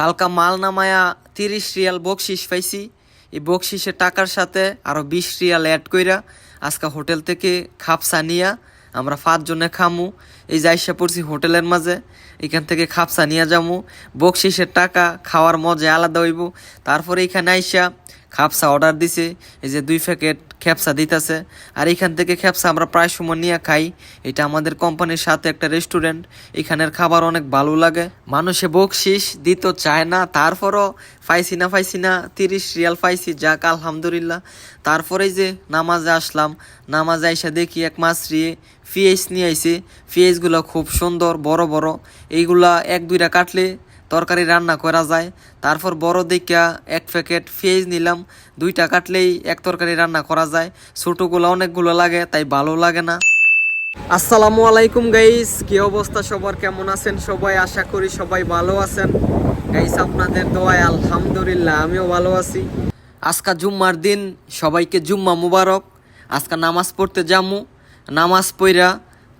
কালকা মাল নামায়া তিরিশ রিয়াল বকশিস পাইছি। এই বকশিসের টাকার সাথে আরও বিশ রিয়াল অ্যাড কইরা আজকে হোটেল থেকে খাপসা নিয়া আমরা পাঁচজনে খামু। এই যাইসা পড়ছি হোটেলের মাঝে, এখান থেকে খাপসা নিয়ে যামু। বকশিসের টাকা খাওয়ার মজা আলাদা হইব। তারপরে এখানে আইসা খাপসা অর্ডার দিছে, এই যে দুই প্যাকেট খ্যাপসা দিতেছে। আর এখান থেকে খেপসা আমরা প্রায় সময় নিয়ে খাই। এটা আমাদের কোম্পানির সাথে একটা রেস্টুরেন্ট এখানের খাবার অনেক ভালো লাগে। মানুষে বকশিস, দিত চায় না, তারপরও পাইছি না পাইছি না, তিরিশ রিয়াল পাইছি, যাক, আলহামদুলিল্লাহ। তারপরে যে নামাজে আসলাম, নামাজে আইসা দেখি এক রিয়ে ফিয়েস নিয়ে আইছে। ফিয়েসগুলো খুব সুন্দর, বড় বড়। এইগুলা এক, দুইটা কাটলে তরকারি রান্না করা যায়। তারপর বড় দেখা এক প্যাকেট পেঁয়াজ নিলাম। দুইটা কাটলেই এক তরকারি রান্না করা যায়। ছোটোগুলো অনেকগুলো লাগে, তাই ভালো লাগে না। আসসালামু আলাইকুম গাইস, কি অবস্থা সবার? কেমন আছেন সবাই? আশা করি সবাই ভালো আছেন। গাইস, আপনাদের দোয়ায় আলহামদুলিল্লাহ, আমিও ভালো আছি। আজকা জুম্মার দিন, সবাইকে জুম্মা মুবারক। আজকা নামাজ পড়তে যামু, নামাজ পইরা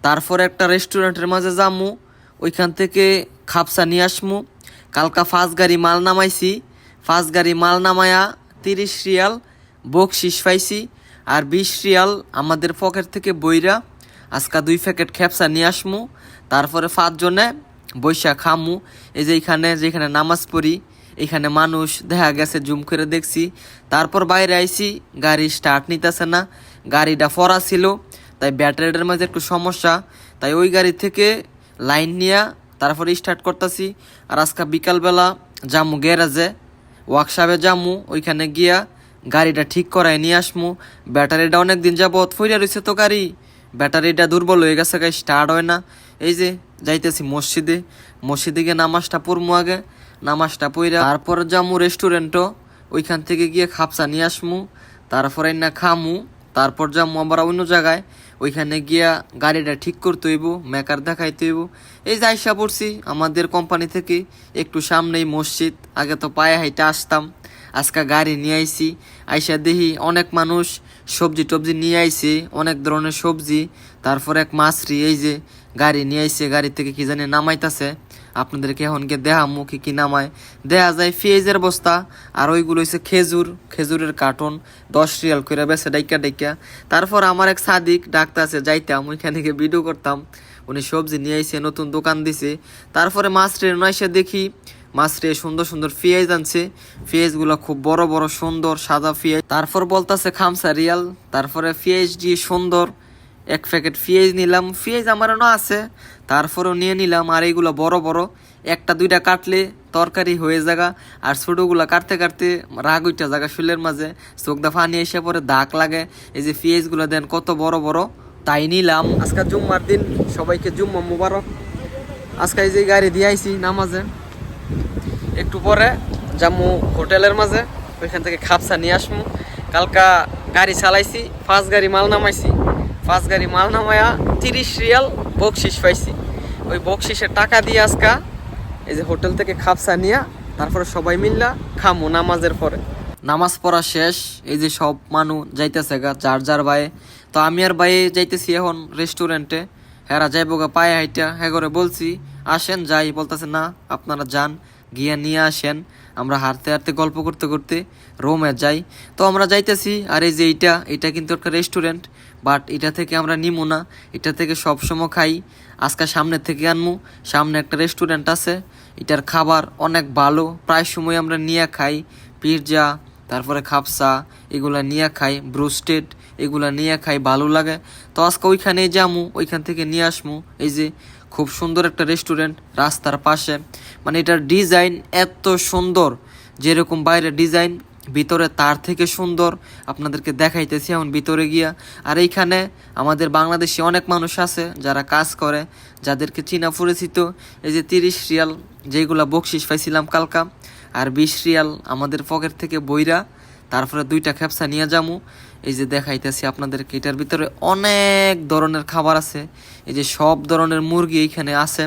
তারপর একটা রেস্টুরেন্টের মাঝে যামু, ওইখান থেকে খাপসা নিয়ে আসমু। কালকা ফার্স্ট গাড়ি মাল নামাইছি ফার্স্ট গাড়ি মাল নামায়া তিরিশ রিয়াল বকশিস পাইছি আর বিশ রিয়াল আমাদের পকেট থেকে বইরা আজকা দুই প্যাকেট খেপসা নিয়ে আসমু, তারপরে পাঁচজনে বৈশা খামু। এই যে এখানে, যেখানে নামাজ পড়ি, এখানে মানুষ দেখা গেছে, জুম করে দেখছি। তারপর বাইরে আইছি, গাড়ি স্টার্ট নিতেছে না, গাড়িটা ফরা ছিল, তাই ব্যাটারিটার মাঝে একটু সমস্যা। তাই ওই গাড়ি থেকে লাইন নিয়া তারপরে স্টার্ট করতেছি। আর আজকে বিকালবেলা জামু গ্যারেজে ওয়ার্কশপে যামু ওইখানে গিয়া গাড়িটা ঠিক করায় নিয়ে আসমু। ব্যাটারিটা অনেক দিন যাবত ফইরা রয়েছে তো গাড়ি। ব্যাটারিটা দুর্বল হয়ে গেছে গাড়ি স্টার্ট হয় না। এই যে যাইতেছি মসজিদে। মসজিদে গিয়ে নামাজটা পড়মু আগে। নামাজটা পইরা তারপর যামু রেস্টুরেন্টও ওইখান থেকে গিয়ে খাপসা নিয়ে আসমু। তারপরে না খামু। তারপর যামু আবার অন্য জায়গায়। ওইখানে গিয়া গাড়িটা ঠিক করতে হইব, মেকার দেখাইতে হইব। এই যে আইসা পড়ছি, আমাদের কোম্পানি থেকে একটু সামনেই মসজিদ, আগে তো পায়ে হাইটে আসতাম, আজকে গাড়ি নিয়ে আইসি আইসা দেখি অনেক মানুষ সবজি টবজি নিয়ে আইছে, অনেক ধরনের সবজি, তারপর এক মাছরি, এই যে গাড়ি নিয়ে আইছে, গাড়ি থেকে কি জানি নামাইতাছে। আপনাদেরকে এখন গিয়ে দেখামু কি নামায়? দেখা যায় পেঁয়াজের বস্তা, আর ওইগুলো হচ্ছে খেজুর, খেজুরের কার্টন, দশ রিয়াল করে বেছে ডাইকা ডাইকা। তারপর আমার এক সাদিক ডাক্তার আছে, যাইতাম, ওইখানে গিয়ে ভিডিও করতাম। উনি সবজি নিয়ে আইছে, নতুন দোকান দিছে। তারপরে মাছ ট্রেন এসে দেখি মাছ রে সুন্দর সুন্দর পেঁয়াজ আনছে। পেঁয়াজগুলো খুব বড় বড় সুন্দর সাদা পেঁয়াজ তারপর বলতাছে, খামসা রিয়াল। তারপরে পেঁয়াজ দিয়ে সুন্দর এক প্যাকেট পেঁয়াজ নিলাম পেঁয়াজ আমারও আছে, তারপরেও নিয়ে নিলাম, আর এইগুলো বড় বড়, একটা দুইটা কাটলে তরকারি হয়ে জায়গা আর ছোটোগুলো কাটতে কাটতে রাগ উইটা জায়গা শুলের মাঝে চোখদা ফানি এসে পরে দাগ লাগে, এই যে পেঁয়াজগুলো দেন কত বড় বড়, তাই নিলাম। আজকে জুম্মার দিন, সবাইকে জুম্মা মুবারক। আজকে এই যে গাড়ি দিয়ে আইছি নামাজে, একটু পরে যামু হোটেলের মাঝে, ওইখান থেকে খাপসা নিয়ে আসমু। কালকা গাড়ি চালাইছি, পাঁচ গাড়ি মাল নামাইছি। পাঁচ গাড়ি মাল নামায়া তিরিশ রিয়াল বকশিস পাইছি। ওই বকশিসের টাকা দিয়ে আজকা এই যে হোটেল থেকে খাপসা নিয়া তারপরে সবাই মিললা খামু নামাজের পরে। নামাজ পড়া শেষ, এই যে সব মানুষ যাইতেছে গা, যার যার বায়ে। তো আমি আর বাইয়ে যাইতেছি এখন রেস্টুরেন্টে হেরা যাইব গা পায়ে হাইটা হ্যাঁ করে বলছি, আসেন যাই, বলতেছে, না, আপনারা যান, গিয়া নিয়ে আসেন। আমরা হাঁটতে হাঁটতে গল্প করতে করতে রোমে যাই। তো আমরা যাইতেছি, আর এই যে এইটা এটা কিন্তু একটা রেস্টুরেন্ট বাট এটা থেকে আমরা নিমু না। এটা থেকে সব সময় খাই। আজকে সামনে থেকে আনমু, সামনে একটা রেস্টুরেন্ট আছে। এটার খাবার অনেক ভালো। প্রায় সময় আমরা নিয়ে খাই পিৎজা তারপরে খাপসা এগুলা নিয়ে খাই ব্রুস্টেড এগুলা নিয়ে খাই, ভালো লাগে। তো আজকে ওইখানে যামু, ওইখান থেকে নিয়ে আসমু। এই যে খুব সুন্দর একটা রেস্টুরেন্ট রাস্তার পাশে। মানে এটার ডিজাইন এত সুন্দর, যেরকম বাইরে ডিজাইন ভিতরে তার থেকে সুন্দর। আপনাদেরকে দেখাইতেছি এখন ভিতরে গিয়া। আর এইখানে আমাদের বাংলাদেশি অনেক মানুষ আছে যারা কাজ করে, যাদেরকে চীনা পরিচিত। এই যে তিরিশ রিয়াল, যেগুলা বকশিস পাইছিলাম কালকা, আর বিশ রিয়াল আমাদের পকেট থেকে বইরা তারপরে দুইটা খেপসা নিয়ে যামু। এই যে দেখাইতেছি আপনাদেরকে, এটার ভিতরে অনেক ধরনের খাবার আছে। এই যে সব ধরনের মুরগি এইখানে আছে।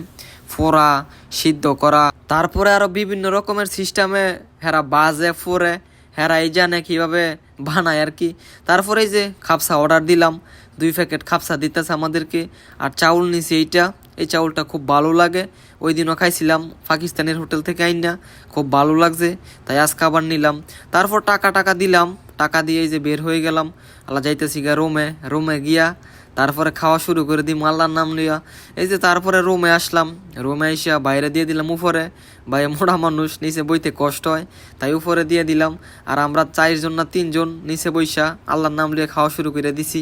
ফোড়া, সিদ্ধ করা। তারপরে আরও বিভিন্ন রকমের সিস্টেমে হেরা বাজে, ফোরে, হেরা এই জানে কীভাবে বানায় আর কি। তারপরে এই যে খাপসা অর্ডার দিলাম। দুই প্যাকেট খাপসা দিতেছে আমাদেরকে। আর চাউল নিছি এইটা। এই চাউলটা খুব ভালো লাগে। ওই দিনও খাইছিলাম, পাকিস্তানের হোটেল থেকে আইন না খুব ভালো লাগছে, তাই আজ খাবার নিলাম। তারপর টাকা টাকা দিলাম, টাকা দিয়ে যে বের হয়ে গেলাম। আল্লাহ যাইতেছি গা রোমে রোমে গিয়া তারপরে খাওয়া শুরু করে দিই আল্লাহর নাম লিয়া এই যে তারপরে রুমে আসলাম, রুমে এসে বাইরে দিয়ে দিলাম উপরে। ভাই মোড়া মানুষ, নিচে বইতে কষ্ট হয়, তাই উপরে দিয়ে দিলাম। আর আমরা চারজন না তিনজন নিচে বইসা আল্লাহর নাম লিয়ে খাওয়া শুরু করে দিছি।